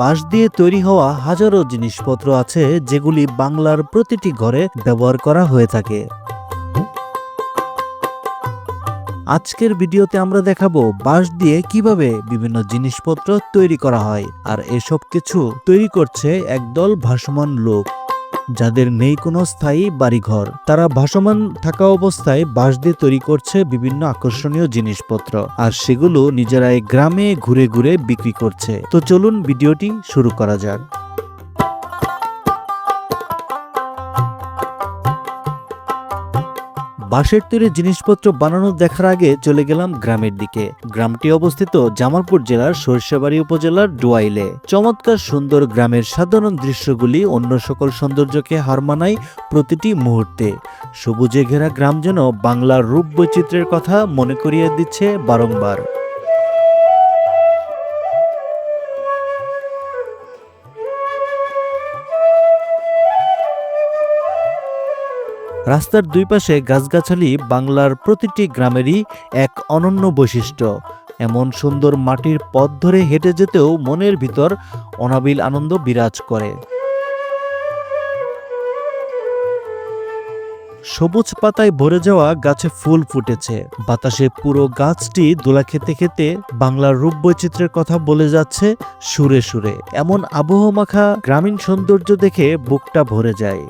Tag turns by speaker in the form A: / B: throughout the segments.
A: বাঁশ দিয়ে তৈরি হওয়া হাজারো জিনিসপত্র আছে যেগুলি বাংলার প্রতিটি ঘরে ব্যবহার করা হয়ে থাকে। আজকের ভিডিওতে আমরা দেখাবো বাঁশ দিয়ে কীভাবে বিভিন্ন জিনিসপত্র তৈরি করা হয়, আর এসব কিছু তৈরি করছে একদল ভাসমান লোক। যাদের নেই কোনো স্থায়ী বাড়িঘর। তারা ভাসমান থাকা অবস্থায় বাঁশ দিয়ে তৈরি করছে বিভিন্ন আকর্ষণীয় জিনিসপত্র, আর সেগুলো নিজেরাই গ্রামে ঘুরে ঘুরে বিক্রি করছে। তো চলুন ভিডিওটি শুরু করা যাক। বাঁশের তৈরি জিনিসপত্র বানানো দেখার আগে চলে গেলাম গ্রামের দিকে। গ্রামটি অবস্থিত জামালপুর জেলার সরিষাবাড়ি উপজেলার ডুয়াইলে। চমৎকার সুন্দর গ্রামের সাধারণ দৃশ্যগুলি অন্য সকল সৌন্দর্যকে হার মানায় প্রতিটি মুহূর্তে। সবুজে ঘেরা গ্রাম যেন বাংলার রূপ বৈচিত্র্যের কথা মনে করিয়ে দিচ্ছে বারংবার। রাস্তার দুই পাশে গাছগাছালি বাংলার প্রতিটি গ্রামেরই এক অনন্য বৈশিষ্ট্য। এমন সুন্দর মাটির পথ ধরে হেঁটে যেতেও মনের ভিতর অনাবিল আনন্দ বিরাজ করে। সবুজ পাতায় ভরে যাওয়া গাছে ফুল ফুটেছে। বাতাসে পুরো গাছটি দোলা খেতে খেতে বাংলার রূপ বৈচিত্র্যের কথা বলে যাচ্ছে সুরে সুরে। এমন আবহমাখা গ্রামীণ সৌন্দর্য দেখে বুকটা ভরে যায়।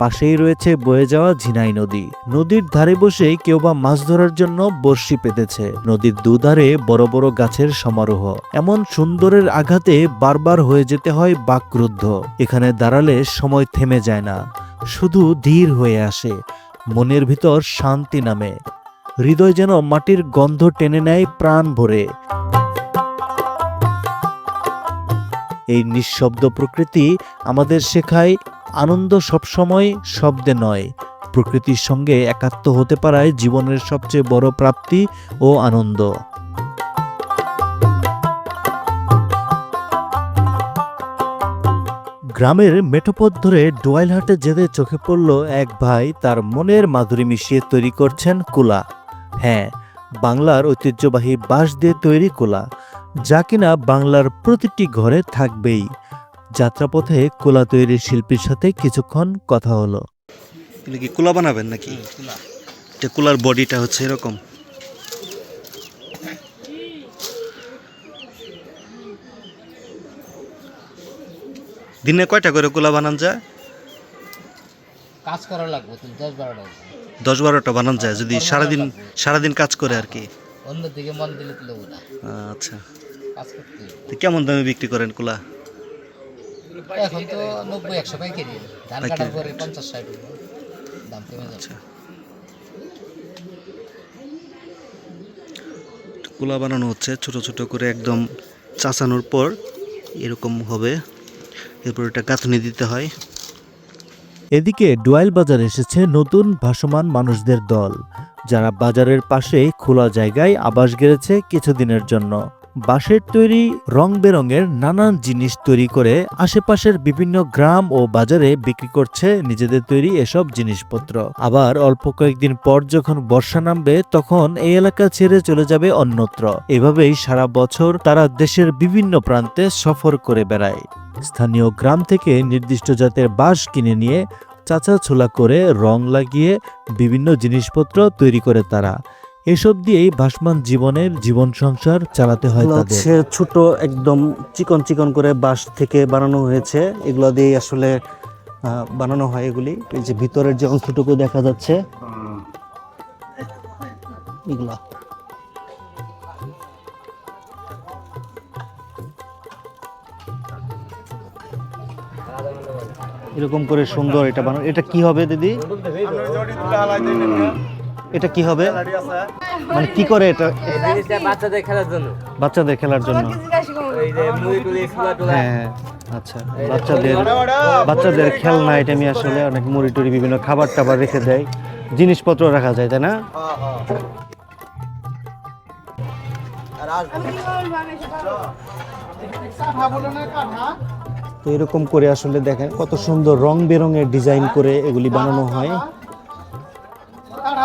A: পাশেই রয়েছে বয়ে যাওয়া ঝিনাই নদী। নদীর ধারে বসে কেউ বা মাছ ধরার জন্য বর্ষি পেতেছে। নদীর দুধারে বড় বড় গাছের সমারোহ। এমন সুন্দরের আঘাতে বারবার হয়ে যেতে হয় বাকরুদ্ধ। এখানে দাঁড়ালে সময় থেমে যায় না। শুধু ধীর হয়ে আসে। মনের ভিতর শান্তি নামে। হৃদয় যেন মাটির গন্ধ টেনে নেয় প্রাণ ভরে। এই নিঃশব্দ প্রকৃতি আমাদের শেখায় আনন্দ সবসময় শব্দে নয়। প্রকৃতির সঙ্গে একাত্ম হতে পারায় জীবনের সবচেয়ে বড় প্রাপ্তি ও আনন্দ। গ্রামের মেঠোপথ ধরে ডোয়াইলহাটে যেতে চোখে পড়ল এক ভাই, তার মনের মাধুরী মিশিয়ে তৈরি করছেন কুলা। হ্যাঁ বাংলার ঐতিহ্যবাহী বাঁশ দিয়ে তৈরি কুলা, যা কিনা বাংলার প্রতিটি ঘরে থাকবেই। যাত্রাপথে কোলা তৈরির শিল্পীর সাথে কিছুক্ষণ কথা হলো।
B: কি কুলা বানাবেন নাকি? এটা কুলার বডিটা হচ্ছে এরকম। দিনে কয়টা করে কুলা বানান যায়?
C: কাজ করা লাগবে তুমি দশ বারোটা
B: দশ বারোটা বানান যায় যদি সারাদিন সারাদিন কাজ করে আর কি।
C: অন্যদিকে মন দিলে
B: আচ্ছা। কেমন দামে বিক্রি করেন কুলা?
C: এখন তো নব্বই একশো পাইকারি ধান কাটার পরে পঞ্চাশ ষাট দাম কমে যাচ্ছে
B: কুলা বানানো হচ্ছে ছোট ছোট করে একদম চাচানোর পর এরকম হবে। এরপর এটা গাঁথনি দিতে হয়।
A: এদিকে ডোয়াইল বাজার এসেছে নতুন ভাসমান মানুষদের দল যারা বাজারের পাশে খোলা জায়গায় আবাস গেড়েছে কিছুদিনের জন্য। বাঁশের তৈরি রং বেরঙের নানান জিনিস তৈরি করে আশেপাশের বিভিন্ন গ্রাম ও বাজারে বিক্রি করছে নিজেদের তৈরি এসব জিনিসপত্র। আবার অল্প কয়েকদিন পর যখন বর্ষা নামবে, তখন এই এলাকা ছেড়ে চলে যাবে অন্যত্র। এভাবেই সারা বছর তারা দেশের বিভিন্ন প্রান্তে সফর করে বেড়ায়। স্থানীয় গ্রাম থেকে নির্দিষ্ট জাতের বাঁশ কিনে নিয়ে চাচা ছোলা করে রং লাগিয়ে বিভিন্ন জিনিসপত্র তৈরি করে তারা। এসব দিয়েই ভাসমান জীবনের জীবন সংসার চালাতে হয় তাদের।
B: ছোট একদম চিকন চিকন করে বাঁশ থেকে বানানো হয়েছে। এগুলো দিয়ে আসলে বানানো হয় এগুলি। এই যে ভিতরের যে অংশটুকু দেখা যাচ্ছে, এগুলা। এরকম করে সুন্দর এটা বানানো। এটা কি হবে দিদি? এটা কি হবে? মানে কি করে এটা?
D: বাচ্চাদের খেলার জন্য।
B: বাচ্চাদের খেলার জন্য হ্যাঁ হ্যাঁ, আচ্ছা। বাচ্চাদের বাচ্চাদের খেলনা আইটেমই আসলে অনেক মুড়ি টুড়ি বিভিন্ন খাবার টাবার রেখে দেয়। জিনিসপত্র রাখা যায় তাই না? তো এরকম করে আসলে দেখেন কত সুন্দর রং বেরঙের ডিজাইন করে এগুলি বানানো হয়।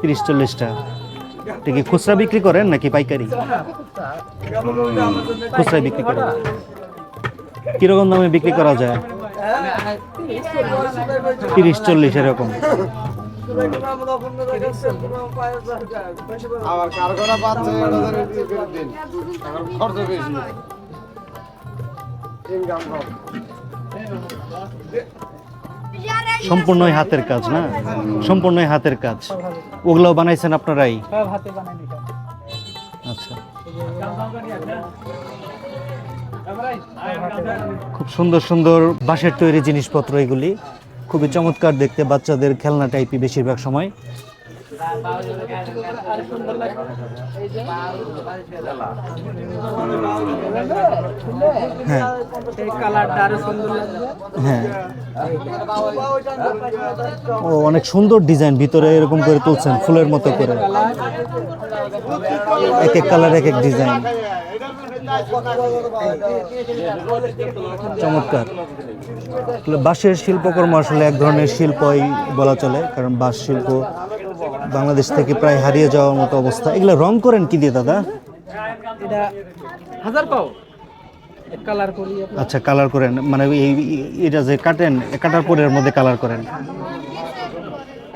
B: তিরিশ চল্লিশটা। এটা কি খুচরা বিক্রি করেন নাকি পাইকারি? খুচরা বিক্রি করেন। কীরকম দামে বিক্রি করা যায়? তিরিশ চল্লিশ এরকম। সম্পূর্ণই হাতের কাজ না? সম্পূর্ণই হাতের কাজ। ওগুলাও বানাইছেন আপনারাই? আচ্ছা। খুব সুন্দর সুন্দর বাঁশের তৈরি জিনিসপত্র এগুলি। খুবই চমৎকার দেখতে বাচ্চাদের খেলনা টাইপই বেশিরভাগ সময়। ও, অনেক সুন্দর ডিজাইন, ভিতরে এরকম করে তুলছেন, ফুলের মতো করে। এক এক কালার, এক এক ডিজাইন। চমৎকার। বাঁশের শিল্পকর্ম আসলে এক ধরনের শিল্পই বলা চলে, কারণ বাঁশ শিল্প বাংলাদেশ থেকে প্রায় হারিয়ে যাওয়ার মতো অবস্থা। এগুলো রং করেন কি দিয়ে দাদা?
E: এটা হাজার পাও। কালার করি
B: আচ্ছা কালার করেন। মানে এই এটা যে কাটেন এ কাটার পরে এর মধ্যে কালার করেন।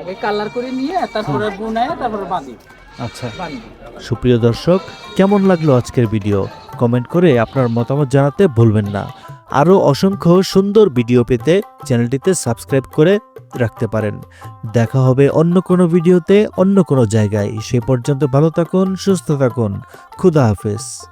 E: আগে কালার করে নিয়ে তারপরে বুনায় তারপরে বাঁধি।
B: আচ্ছা।
A: সুপ্রিয় দর্শক কেমন লাগল আজকের ভিডিও? কমেন্ট করে আপনার মতামত জানাতে ভুলবেন না। আরও অসংখ্য সুন্দর ভিডিও পেতে চ্যানেলটিতে সাবস্ক্রাইব করে রাখতে পারেন। দেখা হবে অন্য কোনো ভিডিওতে অন্য কোনো জায়গায়। সে পর্যন্ত ভালো থাকুন, সুস্থ থাকুন। খুদা হাফেজ।